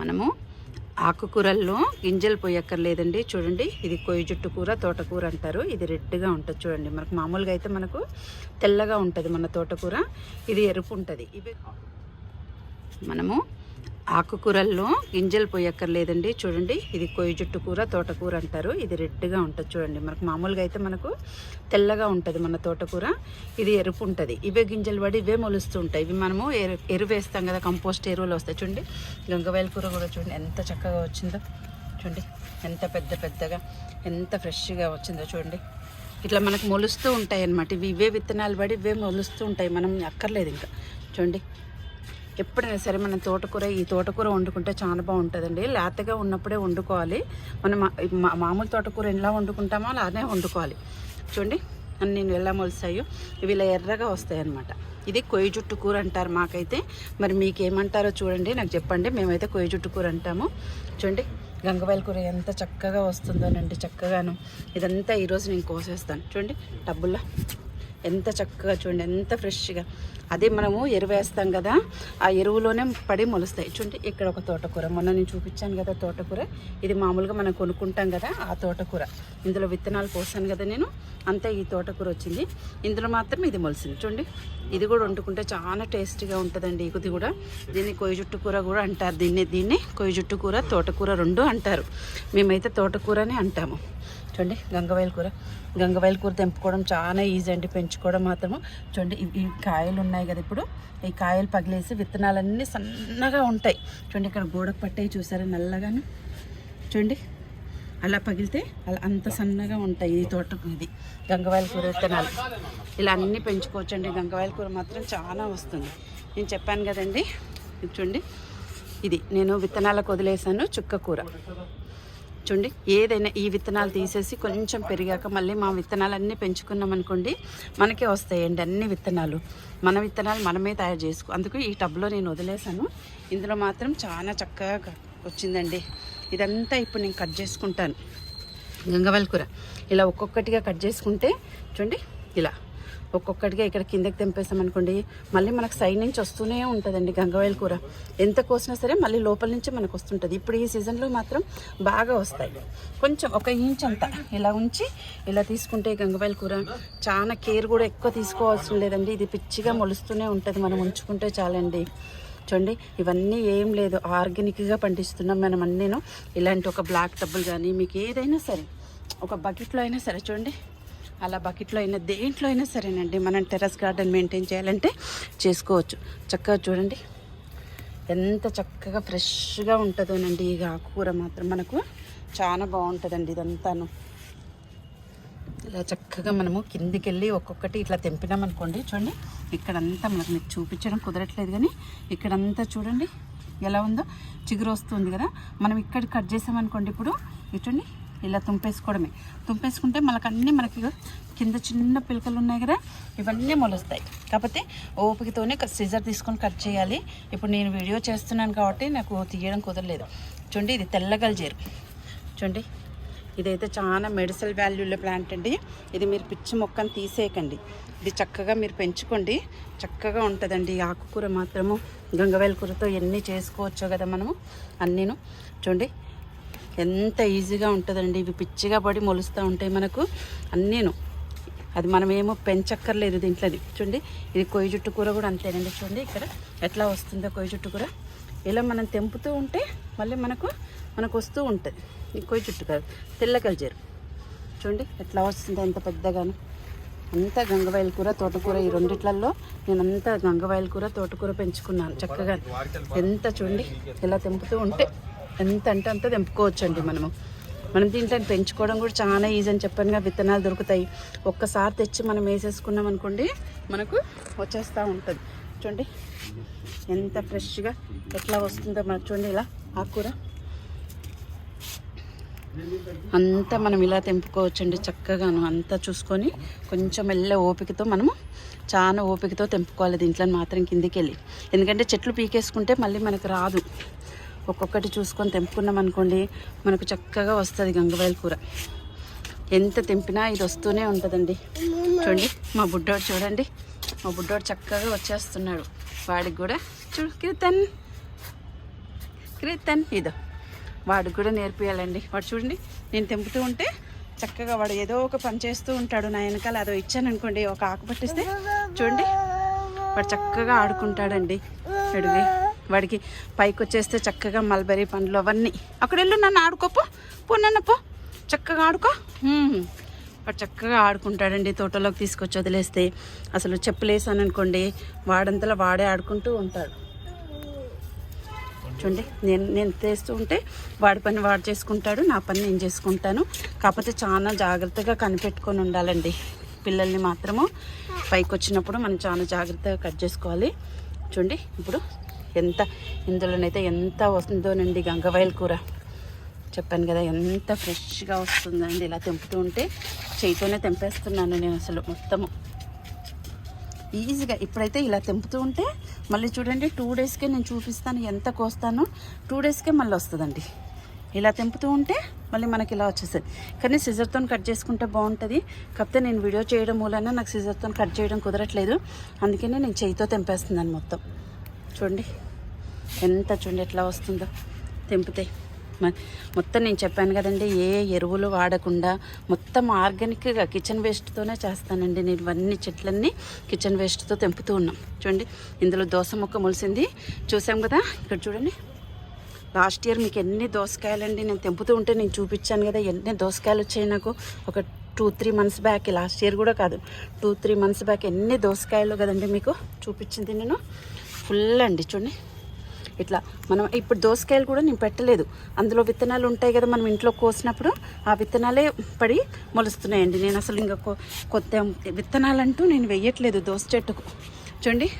మనము ఆకుకూరల్లో గింజలు పోయక్కర్లేదండి. చూడండి ఇది కొయ్య జుట్టు కూర తోటకూర అంటారు. ఇది రెడ్గా ఉంటుంది చూడండి. మనకు మామూలుగా అయితే మనకు తెల్లగా ఉంటుంది మన తోటకూర. ఇది ఎరుపు ఉంటుంది. ఇవి మనము ఆకుకూరల్లో గింజలు పోయక్కర్లేదండి. చూడండి ఇది కొయ్య జుట్టు కూర తోటకూర అంటారు. ఇది రెడ్గా ఉంటుంది చూడండి. మనకు మామూలుగా అయితే మనకు తెల్లగా ఉంటుంది మన తోటకూర. ఇది ఎరుపు ఉంటుంది. ఇవే గింజలు పడి ఇవే మొలుస్తూ ఉంటాయి. ఇవి మనము ఎరు ఎరువు వేస్తాం కదా కంపోస్ట్ ఎరువులు వస్తాయి చూడండి. గంగవాయల కూర కూడా చూడండి ఎంత చక్కగా వచ్చిందో చూడండి. ఎంత పెద్ద పెద్దగా ఎంత ఫ్రెష్గా వచ్చిందో చూడండి. ఇట్లా మనకు మొలుస్తూ ఉంటాయి అన్నమాట ఇవి ఇవే విత్తనాలు పడి ఇవే మొలుస్తూ ఉంటాయి. మనం అక్కర్లేదు ఇంకా. చూడండి ఎప్పుడైనా సరే మన తోటకూర ఈ తోటకూర వండుకుంటే చాలా బాగుంటుందండి. లేతగా ఉన్నప్పుడే వండుకోవాలి. మనం మా- మామూలు తోటకూర ఎలా వండుకుంటామో అలానే వండుకోవాలి. చూడండి అన్ని ఎలా మొలిసాయో ఇవి ఇలా ఎర్రగా వస్తాయన్నమాట. ఇది కొయ్య జుట్టు కూర అంటారు మాకైతే. మరి మీకు ఏమంటారో చూడండి. నాకు చెప్పండి. మేమైతే కొయ్య జుట్టు కూర అంటాము. చూడండి గంగవాయల కూర ఎంత చక్కగా వస్తుందోనండి చక్కగాను. ఇదంతా ఈరోజు నేను కోసేస్తాను. చూడండి టబ్బుల్లో ఎంత చక్కగా చూడండి ఎంత ఫ్రెష్గా. అదే మనము ఎరువు వేస్తాం కదా ఆ ఎరువులోనే పడి మొలుస్తాయి. చూడండి ఇక్కడ ఒక తోటకూర. మొన్న నేను చూపించాను కదా తోటకూర. ఇది మామూలుగా మనం కొనుక్కుంటాం కదా ఆ తోటకూర. ఇందులో విత్తనాలు పోసాను కదా నేను అంతా ఈ తోటకూర వచ్చింది. ఇందులో మాత్రం ఇది మొలిసింది. చూడండి ఇది కూడా వండుకుంటే చాలా టేస్టీగా ఉంటుందండి ఇది కూడా. దీన్ని కొయ్య జుట్టు కూర కూడా అంటారు. దీన్ని దీన్ని కొయ్య జుట్టు కూర తోటకూర రెండు అంటారు. మేమైతే తోటకూరనే అంటాము. చూడండి గంగవాయల కూర. గంగవాయల కూర తెంపుకోవడం చాలా ఈజీ అండి పెంచుకోవడం మాత్రము. చూడండి ఈ కాయలు ఉన్నాయి కదా ఇప్పుడు. ఈ కాయలు పగిలేసి విత్తనాలన్నీ సన్నగా ఉంటాయి. చూడండి ఇక్కడ గోడకు పట్టాయి చూసారా నల్లగాను? చూడండి అలా పగిలితే అలా అంత సన్నగా ఉంటాయి ఈ తోటకు ఇది. గంగవాయల కూర విత్తనాలు. ఇలా అన్నీ పెంచుకోవచ్చండి. గంగవాయల కూర మాత్రం చాలా వస్తుంది. నేను చెప్పాను కదండి. చూడండి ఇది నేను విత్తనాలకు వదిలేసాను చుక్క కూర. చూడండి ఏదైనా ఈ విత్తనాలు తీసేసి కొంచెం పెరిగాక మళ్ళీ మా విత్తనాలన్నీ పెంచుకున్నాం అనుకోండి మనకే వస్తాయండి అన్ని విత్తనాలు. మన విత్తనాలు మనమే తయారు చేసుకో అందుకు ఈ టబ్లో నేను వదిలేసాను ఇందులో మాత్రం చాలా చక్కగా వచ్చిందండి. ఇదంతా ఇప్పుడు నేను కట్ చేసుకుంటాను. గంగవాల్ కూర. ఇలా ఒక్కొక్కటిగా కట్ చేసుకుంటే చూడండి ఇలా. ఒక్కొక్కటిగా ఇక్కడ కిందకి తెంపేసామనుకోండి మళ్ళీ మనకు సైడ్ నుంచి వస్తూనే ఉంటుందండి గంగవాయల కూర. ఎంత కోసినా సరే మళ్ళీ లోపల నుంచి మనకు వస్తుంటుంది. ఇప్పుడు ఈ సీజన్లో మాత్రం బాగా వస్తాయి. కొంచెం ఒక ఇంచ్ అంతా ఇలా ఉంచి ఇలా తీసుకుంటే గంగవాయల కూర చాలా కేర్ కూడా ఎక్కువ తీసుకోవాల్సిన లేదండి ఇది పిచ్చిగా మొలుస్తూనే ఉంటుంది. మనం ఉంచుకుంటే చాలండి. చూడండి ఇవన్నీ ఏం లేదు. ఆర్గానిక్గా పండిస్తున్నాం మనం అన్నీను. ఇలాంటి ఒక బ్లాక్ టబ్బులు కానీ మీకు ఏదైనా సరే ఒక బకెట్లో అయినా సరే చూడండి. అలా బకెట్లో అయినా దేంట్లో అయినా సరేనండి. మనం టెర్రస్ గార్డెన్ మెయింటైన్ చేయాలంటే చేసుకోవచ్చు. చక్కగా చూడండి. ఎంత చక్కగా ఫ్రెష్గా ఉంటుందోనండి ఈ ఆకుకూర మాత్రం. మనకు చాలా బాగుంటుందండి ఇదంతాను. ఇలా చక్కగా మనము కిందికి వెళ్ళి ఒక్కొక్కటి ఇట్లా తెంపినాం అనుకోండి చూడండి. ఇక్కడంతా మనకు మీకు చూపించడం కుదరట్లేదు కానీ ఇక్కడంతా చూడండి. ఎలా ఉందో చిగురు వస్తుంది కదా. మనం ఇక్కడ కట్ చేసామనుకోండి ఇప్పుడు చూడండి. ఇలా తుంపేసుకోవడమే. తుంపేసుకుంటే మనకు అన్నీ మనకి కింద చిన్న పిలకలు ఉన్నాయి కదా ఇవన్నీ మొలుస్తాయి. కాకపోతే ఓపికతోనే సిజర్ తీసుకొని కట్ చేయాలి. ఇప్పుడు నేను వీడియో చేస్తున్నాను కాబట్టి నాకు తీయడం కుదరలేదు. చూడండి ఇది తెల్లగలజేరు చూడండి ఇదైతే చాలా మెడిసిన్ వాల్యూల ప్లాంట్ అండి. ఇది మీరు పిచ్చి మొక్కను తీసేయకండి. ఇది చక్కగా మీరు పెంచుకోండి. చక్కగా ఉంటుందండి ఆకుకూర మాత్రము. గంగవేల కూరతో ఎన్ని చేసుకోవచ్చో కదా మనము అన్నీను. చూడండి ఎంత ఈజీగా ఉంటుందండి. ఇవి పిచ్చిగా పడి మొలుస్తూ ఉంటాయి మనకు. అన్నీను. అది మనమేమో పెంచక్కర్లేదు దీంట్లోది. చూడండి ఇది కొయ్య జుట్టు కూర కూడా అంతేనండి. చూడండి ఇక్కడ ఎట్లా వస్తుందో కొయ్య జుట్టు కూర. ఇలా మనం తెంపుతూ ఉంటే మళ్ళీ మనకు మనకు వస్తూ ఉంటుంది. ఈ కొయ్య జుట్టు కాదు తెల్ల కల్చర్ చూడండి ఎట్లా వస్తుందో ఎంత పెద్దగాను. అంతా గంగవాయల కూర తోటకూర ఈ రెండిట్లలో నేను అంతా గంగవాయల కూర తోటకూర పెంచుకున్నాను చక్కగా. ఎంత చూడండి ఇలా తెంపుతూ ఉంటే. ఎంత అంటే అంత తెంపుకోవచ్చండి మనము. మనం దీంట్లో పెంచుకోవడం కూడా చాలా ఈజీ అని చెప్పానుగా విత్తనాలు దొరుకుతాయి. ఒక్కసారి తెచ్చి మనం వేసేసుకున్నాం అనుకోండి మనకు వచ్చేస్తూ ఉంటుంది. చూడండి ఎంత ఫ్రెష్గా ఎట్లా వస్తుందో మనకు చూడండి ఇలా ఆకుకూర. అంతా మనం ఇలా తెంపుకోవచ్చండి చక్కగాను. అంతా చూసుకొని కొంచెం మెల్ల ఓపికతో మనము చాలా ఓపికతో తెంపుకోవాలి దీంట్లో మాత్రం కిందికి వెళ్ళి ఎందుకంటే చెట్లు పీకేసుకుంటే మళ్ళీ మనకు రాదు. ఒక్కొక్కటి చూసుకొని తెంపుకున్నాం అనుకోండి మనకు చక్కగా వస్తుంది గంగవాయల కూర. ఎంత తెంపినా ఇది వస్తూనే ఉంటుందండి. చూడండి మా బుడ్డోడు చూడండి మా బుడ్డోడు చక్కగా వచ్చేస్తున్నాడు. వాడికి కూడా చూడు కీర్తన్ కీర్తన్ ఇదో. వాడికి కూడా నేర్పియాలండి. వాడు చూడండి నేను తెంపుతూ ఉంటే చక్కగా వాడు ఏదో ఒక పని చేస్తూ ఉంటాడు. నా వెనకాల అదో ఇచ్చాను అనుకోండి ఒక ఆకు పట్టిస్తే చూడండి వాడు చక్కగా ఆడుకుంటాడండి. అడిగి. వాడికి పైకి వచ్చేస్తే చక్కగా మల్బెరీ పండ్లు అవన్నీ. అక్కడ వెళ్ళు నన్ను ఆడుకోపో. పో నన్ను పో. చక్కగా ఆడుకో. వాడు చక్కగా ఆడుకుంటాడండి తోటలోకి తీసుకొచ్చి వదిలేస్తే. అసలు చెప్పులేసాను అనుకోండి వాడంతలా వాడే ఆడుకుంటూ ఉంటాడు. చూడండి నేను నేను తెస్తూ ఉంటే వాడి పని వాడు చేసుకుంటాడు నా పని నేను చేసుకుంటాను. కాకపోతే చాలా జాగ్రత్తగా కనిపెట్టుకొని ఉండాలండి. పిల్లల్ని మాత్రము పైకి వచ్చినప్పుడు మనం చాలా జాగ్రత్తగా కట్ చేసుకోవాలి. చూడండి ఇప్పుడు ఎంత ఇందులోనైతే ఎంత వస్తుందోనండి గంగవాయల కూర. చెప్పాను కదా ఎంత ఫ్రెష్గా వస్తుందండి ఇలా తెంపుతూ ఉంటే. చేయితోనే తెంపేస్తున్నాను నేను అసలు మొత్తము ఈజీగా ఇప్పుడైతే ఇలా తెంపుతూ ఉంటే మళ్ళీ చూడండి టూ డేస్కే నేను చూపిస్తాను ఎంత కోస్తానో. టూ డేస్కే మళ్ళీ వస్తుందండి. ఇలా తెంపుతూ ఉంటే మళ్ళీ మనకి ఇలా వచ్చేస్తుంది. కానీ సిజర్తో కట్ చేసుకుంటే బాగుంటుంది. కాకపోతే నేను వీడియో చేయడం మూలన నాకు సిజర్తో కట్ చేయడం కుదరట్లేదు. అందుకనే నేను చేయితో తెంపేస్తున్నాను మొత్తం. చూడండి. ఎంత చూడండి ఎట్లా వస్తుందో. తెంపితే. మొత్తం నేను చెప్పాను కదండి ఏ ఎరువులు వాడకుండా మొత్తం ఆర్గానిక్గా కిచెన్ వేస్ట్తోనే చేస్తానండి నేను. ఇవన్నీ చెట్లన్నీ కిచెన్ వేస్ట్తో తెంపుతూ ఉన్నాం. చూడండి ఇందులో దోస మొక్క మొలిసింది. చూసాం కదా? ఇక్కడ చూడండి. లాస్ట్ ఇయర్ మీకు ఎన్ని దోసకాయలండి నేను తెంపుతూ ఉంటే నేను చూపించాను కదా ఎన్ని దోసకాయలు వచ్చాయి నాకు. ఒక two three months back last year కూడా కాదు టూ త్రీ మంత్స్ బ్యాక్ ఎన్ని దోసకాయలు కదండి మీకు చూపించింది నేను. ఫుల్ అండి చూడండి. ఇట్లా మనం ఇప్పుడు దోసకాయలు కూడా నేను పెట్టలేదు. అందులో విత్తనాలు ఉంటాయి కదా మనం ఇంట్లో కోసినప్పుడు ఆ విత్తనాలే పడి మొలుస్తున్నాయండి. నేను అసలు ఇంకా కొ- కొత్త విత్తనాలంటూ నేను వెయ్యట్లేదు దోస చెట్టుకు. చూడండి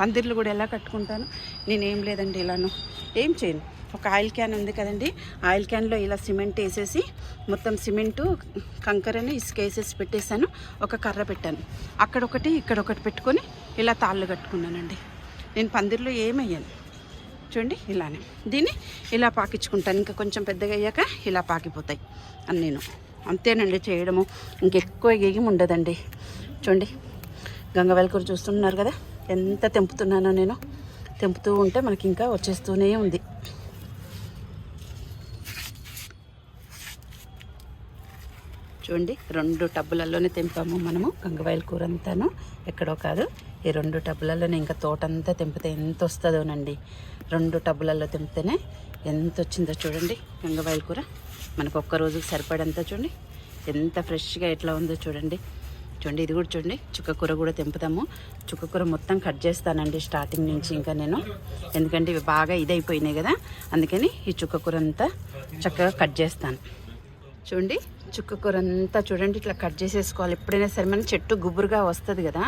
పందిర్లు కూడా ఎలా కట్టుకుంటాను నేనేం లేదండి ఇలాను. ఏం చేయను. ఒక ఆయిల్ క్యాన్ ఉంది కదండి ఆయిల్ క్యాన్లో ఇలా సిమెంట్ వేసేసి మొత్తం సిమెంటు కంకరని ఇసుక వేసేసి పెట్టేశాను. ఒక కర్ర పెట్టాను. అక్కడ ఒకటి ఇక్కడ ఒకటి పెట్టుకొని ఇలా తాళ్ళు కట్టుకున్నానండి. నేను పందిర్లో ఏమయ్యాను? చూడండి ఇలానే. దీన్ని ఇలా పాకించుకుంటాను ఇంకా కొంచెం పెద్దగా అయ్యాక ఇలా పాకిపోతాయి అని నేను. అంతేనండి చేయడము. ఇంకెక్కువ ఏం ఉండదండి. చూడండి గంగవేల చూస్తున్నారు కదా? ఎంత తెంపుతున్నానో నేను. తెంపుతూ ఉంటే మనకి ఇంకా వచ్చేస్తూనే ఉంది. చూడండి. రెండు టబ్బులలోనే తెంపాము మనము. గంగవాయల కూర అంతాను ఎక్కడో కాదు. ఈ రెండు టబ్బులలోనే ఇంకా తోటంతా తెంపితే ఎంత వస్తుందోనండి రెండు టబ్బులలో తెంపితేనే ఎంత వచ్చిందో చూడండి. గంగవాయల కూర మనకు ఒక్క రోజుకి సరిపడంత చూడండి. ఎంత ఫ్రెష్గా ఎట్లా ఉందో చూడండి. చూడండి ఇది కూడా చూడండి. చుక్కకూర కూడా తెంపుతాము. చుక్కకూర మొత్తం కట్ చేస్తానండి స్టార్టింగ్ నుంచి ఇంకా నేను. ఎందుకంటే ఇవి బాగా ఇదైపోయినాయి కదా. అందుకని ఈ చుక్కకూర అంతా చక్కగా కట్ చేస్తాను. చూడండి చుక్క కూర అంతా చూడండి ఇట్లా కట్ చేసేసుకోవాలి. ఎప్పుడైనా సరే మన చెట్టు గుబురుగా వస్తుంది కదా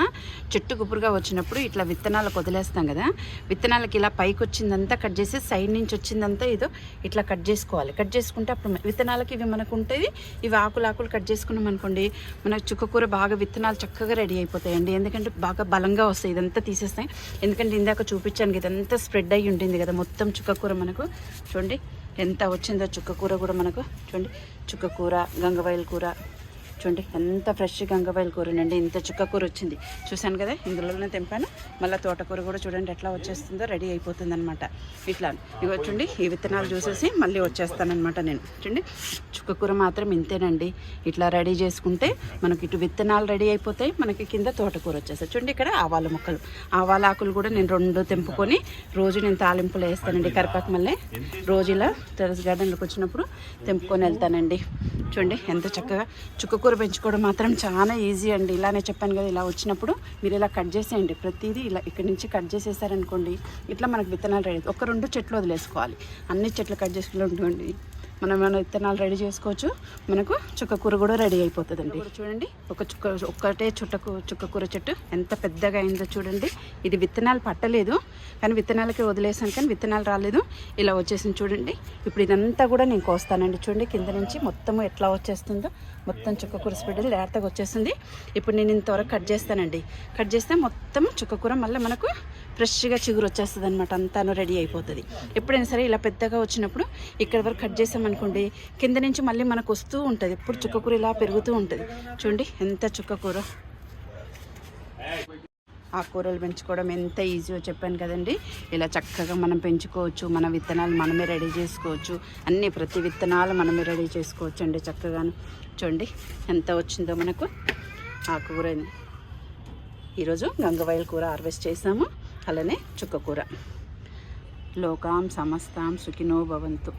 చెట్టు గుబురుగా వచ్చినప్పుడు ఇట్లా విత్తనాలకు వదిలేస్తాం కదా విత్తనాలకి ఇలా పైకి వచ్చిందంతా కట్ చేసి సైడ్ నుంచి వచ్చిందంతా ఏదో ఇట్లా కట్ చేసుకోవాలి. కట్ చేసుకుంటే అప్పుడు విత్తనాలకి ఇవి మనకు ఉంటుంది ఇవి ఆకులు ఆకులు కట్ చేసుకున్నాం అనుకోండి మనకు చుక్కకూర బాగా విత్తనాలు చక్కగా రెడీ అయిపోతాయండి. ఎందుకంటే బాగా బలంగా వస్తాయి ఇదంతా తీసేస్తాయి. ఎందుకంటే ఇందాక చూపించాను ఇదంతా స్ప్రెడ్ అయ్యి ఉంటుంది కదా మొత్తం చుక్కకూర మనకు. చూడండి ఎంత వచ్చిందో చుక్క కూర కూడా మనకు చూడండి. చుక్క కూర గంగవాయిల కూర చూడండి ఎంత ఫ్రెష్ గంగవాయల కూరనండి ఇంత చుక్కకూర వచ్చింది. చూశాను కదా ఇందులోనే తెంపాను. మళ్ళీ తోటకూర కూడా చూడండి ఎట్లా వచ్చేస్తుందో రెడీ అయిపోతుంది అనమాట ఇట్లా ఇవి చూడండి ఈ విత్తనాలు చూసేసి మళ్ళీ వచ్చేస్తానమాట నేను. చూడండి చుక్కకూర మాత్రం ఇంతేనండి. ఇట్లా రెడీ చేసుకుంటే మనకి ఇటు విత్తనాలు రెడీ అయిపోతాయి మనకి కింద తోటకూర వచ్చేస్తాయి. చూడండి ఇక్కడ ఆవాల ముక్కలు. ఆవాల ఆకులు కూడా నేను రెండు తెంపుకొని రోజు నేను తాలింపులు వేస్తానండి కరిపాకు మళ్ళీ రోజు ఇలా టెరస్ గార్డెన్లోకి వచ్చినప్పుడు తెంపుకొని వెళ్తానండి. చూడండి ఎంత చక్కగా చుక్కకూర పెంచుకోవడం మాత్రం చాలా ఈజీ అండి. ఇలానే చెప్పాను కదా ఇలా వచ్చినప్పుడు మీరు ఇలా కట్ చేసేయండి. ప్రతిదీ ఇలా ఇక్కడి నుంచి కట్ చేసేసారనుకోండి ఇట్లా మనకు విత్తనాలు రెడీ ఒక రెండు చెట్లు వదిలేసుకోవాలి. అన్ని చెట్లు కట్ చేసుకుంటుండీ మనం మన విత్తనాలు రెడీ చేసుకోవచ్చు. మనకు చుక్కకూర కూడా రెడీ అయిపోతుందండి. చూడండి. ఒక చుక్క ఒక్కటే చుట్టకు చుక్కకూర చెట్టు ఎంత పెద్దగా అయిందో చూడండి. ఇది విత్తనాలు పట్టలేదు కానీ విత్తనాలకి వదిలేసాను కానీ విత్తనాలు రాలేదు. ఇలా వచ్చేసింది చూడండి. ఇప్పుడు ఇదంతా కూడా నేను కోస్తానండి. చూడండి కింద నుంచి మొత్తం ఎట్లా వచ్చేస్తుందో. మొత్తం చుక్క కూర స్ప్రెడ్ లేతగా వచ్చేస్తుంది. ఇప్పుడు నేను ఇంతవరకు కట్ చేస్తానండి. కట్ చేస్తే మొత్తం చుక్కకూర మళ్ళీ మనకు ఫ్రెష్గా చిగురు వచ్చేస్తుంది అనమాట అంతాను రెడీ అయిపోతుంది. ఎప్పుడైనా సరే ఇలా పెద్దగా వచ్చినప్పుడు ఇక్కడ వరకు కట్ చేసామనుకోండి కింద నుంచి మళ్ళీ మనకు వస్తూ ఉంటుంది. ఎప్పుడు చుక్క కూర ఇలా పెరుగుతూ ఉంటుంది. చూడండి ఎంత చుక్క కూర. ఆకుకూరలు పెంచుకోవడం ఎంత ఈజీయో చెప్పాను కదండి. ఇలా చక్కగా మనం పెంచుకోవచ్చు మన విత్తనాలు మనమే రెడీ చేసుకోవచ్చు అన్ని ప్రతి విత్తనాలు మనమే రెడీ చేసుకోవచ్చు అండి చక్కగాను. చూడండి ఎంత వచ్చిందో మనకు ఆకుకూర ఈరోజు గంగవాయల కూర హార్వెస్ట్ చేసాము అలానే చుక్క కూర. లోకాం సమస్తాం సుఖినో భవంతు.